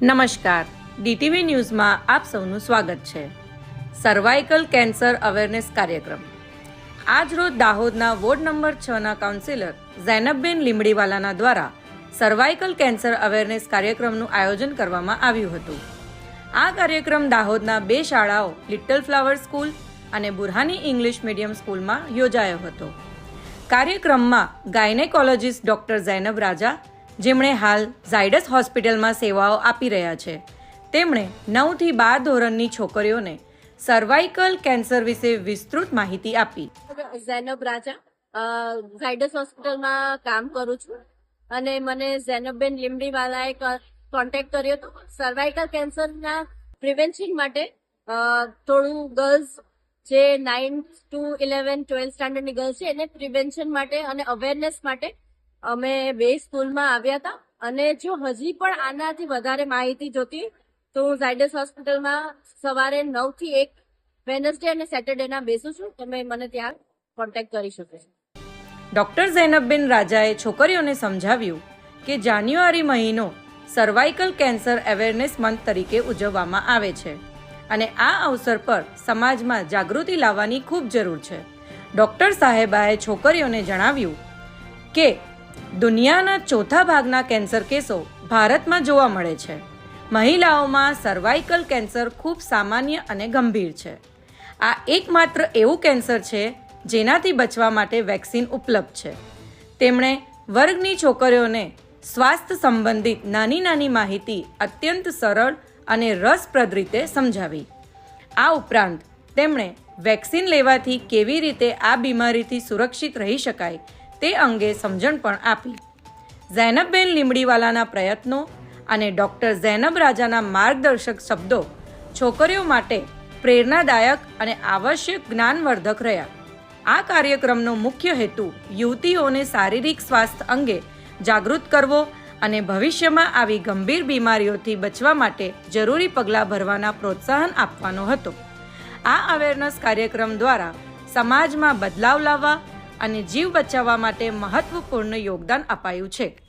નમસ્કાર. ડીટીવી ન્યૂઝમાં આપ સૌનું સ્વાગત છે. સર્વાઇકલ કેન્સર અવેરનેસ કાર્યક્રમ. આજરોજ દાહોદના વોર્ડ નંબર છના કાઉન્સિલર ઝૈનબબેન લીમડીવાલાના દ્વારા સર્વાઇકલ કેન્સર અવેરનેસ કાર્યક્રમનું આયોજન કરવામાં આવ્યું હતું. આ કાર્યક્રમ દાહોદના બે શાળાઓ લિટલ ફ્લાવર સ્કૂલ અને બુરહાની ઇંગ્લિશ મીડિયમ સ્કૂલમાં યોજાયો હતો. કાર્યક્રમમાં ગાયનેકોલોજીસ્ટ ડોક્ટર ઝૈનબ રાજા જેમણે હાલ ઝાયડસ હોસ્પિટલમાં સેવાઓ આપી રહ્યા છે. તેમણે નવથી બાર ધોરણની છોકરીઓને સર્વાઇકલ કેન્સર વિશે વિસ્તૃત માહિતી આપી. ઝેનબ રાજા ઝાયડસ હોસ્પિટલમાં કામ કરું છું અને મને ઝેનબબેન લીમડીવાલાએ કોન્ટેક્ટ કર્યો હતો. સર્વાઇકલ કેન્સરના પ્રિવેન્શન માટે થોડું ગર્લ્સ જે નાઇન્થ ટુ ઇલેવન ટ્વેલ્થ સ્ટાન્ડર્ડની ગર્લ્સ છે એને પ્રિવેન્શન માટે અને અવેરનેસ માટે અમે બે સ્કૂલમાં આવ્યા હતા અને જો હજી પણ આનાથી વધારે માહિતી જોતી, તો હું ઝાયડસ હોસ્પિટલમાં સવારે નવથી એક વેનસડે અને સેટરડેના બેસું છું. તમે મને ત્યાં કોન્ટેક્ટ કરી શકો છો. ડોક્ટર ઝૈનબબેન રાજાએ છોકરીઓને સમજાવ્યું કે જાન્યુઆરી મહિનો સર્વાઇકલ કેન્સર અવેરનેસ મંથ તરીકે ઉજવવામાં આવે છે અને આ અવસર પર સમાજમાં જાગૃતિ લાવવાની ખૂબ જરૂર છે. ડોક્ટર સાહેબાએ છોકરીઓને જણાવ્યું કે દુનિયાના ચોથા ભાગના કેન્સર કેસો ભારતમાં જોવા મળે છે. મહિલાઓમાં સર્વાઇકલ કેન્સર ખૂબ સામાન્ય અને ગંભીર છે. આ એકમાત્ર એવું કેન્સર છે જેનાથી બચવા માટે વેક્સિન ઉપલબ્ધ છે. તેમણે વર્ગની છોકરીઓને સ્વાસ્થ્ય સંબંધિત નાની નાની માહિતી અત્યંત સરળ અને રસપ્રદ રીતે સમજાવી. આ ઉપરાંત તેમણે વેક્સિન લેવાથી કેવી રીતે આ બીમારીથી સુરક્ષિત રહી શકાય તે અંગે સમજણ પણ આપી. ઝૈનબબેન લીમડીવાલાના પ્રયત્નો અને ડૉક્ટર ઝૈનબ રાજાના માર્ગદર્શક શબ્દો છોકરીઓ માટે પ્રેરણાદાયક અને આવશ્યક જ્ઞાનવર્ધક રહ્યા. આ કાર્યક્રમનો મુખ્ય હેતુ યુવતીઓને શારીરિક સ્વાસ્થ્ય અંગે જાગૃત કરવો અને ભવિષ્યમાં આવી ગંભીર બીમારીઓથી બચવા માટે જરૂરી પગલાં ભરવાના પ્રોત્સાહન આપવાનો હતો. આ અવેરનેસ કાર્યક્રમ દ્વારા સમાજમાં બદલાવ લાવવા અને જીવ બચાવવા માટે મહત્વપૂર્ણ યોગદાન અપાયું છે.